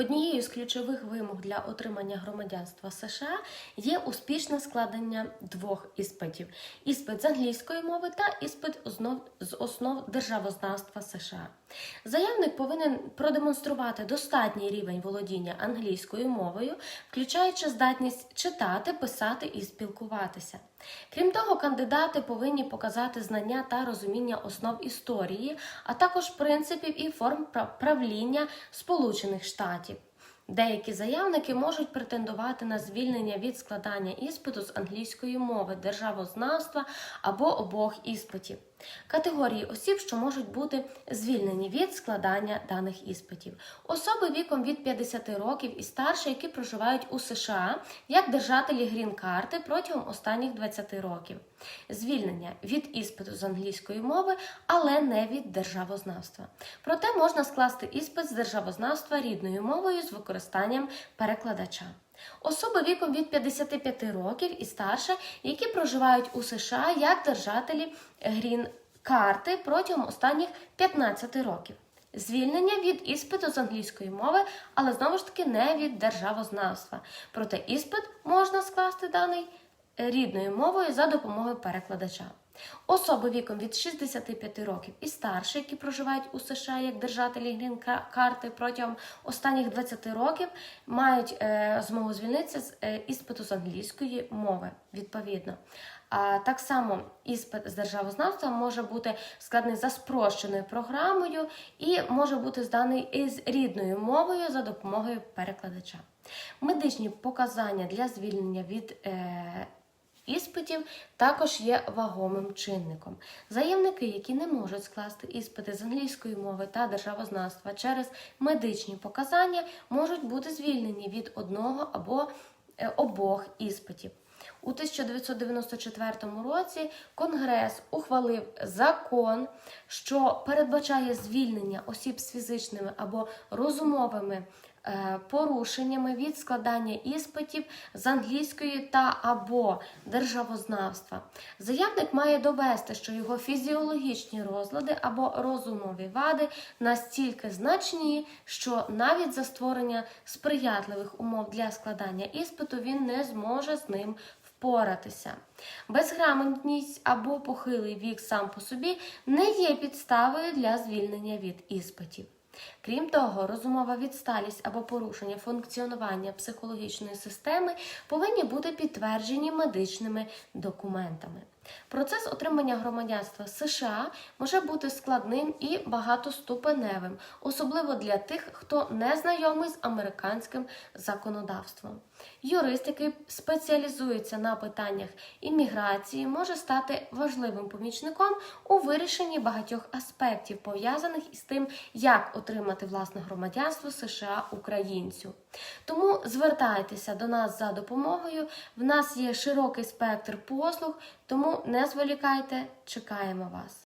Однією з ключових вимог для отримання громадянства США є успішне складення двох іспитів: іспит з англійської мови та іспит з основ державознавства США. Заявник повинен продемонструвати достатній рівень володіння англійською мовою, включаючи здатність читати, писати і спілкуватися. Крім того, кандидати повинні показати знання та розуміння основ історії, а також принципів і форм правління Сполучених Штатів. Деякі заявники можуть претендувати на звільнення від складання іспиту з англійської мови, державознавства або обох іспитів. Категорії осіб, що можуть бути звільнені від складання даних іспитів. Особи віком від 50 років і старше, які проживають у США як держателі грін-карти протягом останніх 20 років. Звільнення від іспиту з англійської мови, але не від державознавства. Проте можна скласти іспит з державознавства рідною мовою з використанням перекладача. Особи віком від 55 років і старше, які проживають у США як держателі грін-карти протягом останніх 15 років. Звільнення від іспиту з англійської мови, але знову ж таки не від державознавства. Проте іспит можна скласти даний рідною мовою за допомогою перекладача. Особи віком від 65 років і старше, які проживають у США як держателі грін-карти протягом останніх 20 років, мають е, змогу звільнитися з е, іспиту з англійської мови відповідно. А так само іспит з державознавства може бути складений за спрощеною програмою і може бути зданий із рідною мовою за допомогою перекладача. Медичні показання для звільнення від е, іспитів також є вагомим чинником. Заявники, які не можуть скласти іспити з англійської мови та державознавства через медичні показання, можуть бути звільнені від одного або е, обох іспитів. У 1994 році Конгрес ухвалив закон, що передбачає звільнення осіб з фізичними або розумовими порушеннями від складання іспитів з англійської та або державознавства. Заявник має довести, що його фізіологічні розлади або розумові вади настільки значні, що навіть за створення сприятливих умов для складання іспиту він не зможе з ним впоратися. Безграмотність або похилий вік сам по собі не є підставою для звільнення від іспитів. Крім того, розумова відсталість або порушення функціонування психологічної системи повинні бути підтверджені медичними документами. Процес отримання громадянства США може бути складним і багатоступеневим, особливо для тих, хто не знайомий з американським законодавством. Юрист, який спеціалізується на питаннях імміграції, може стати важливим помічником у вирішенні багатьох аспектів, пов'язаних із тим, як отримати власне громадянство США українцю. Тому звертайтеся до нас за допомогою. В нас є широкий спектр послуг, тому не зволікайте, чекаємо вас.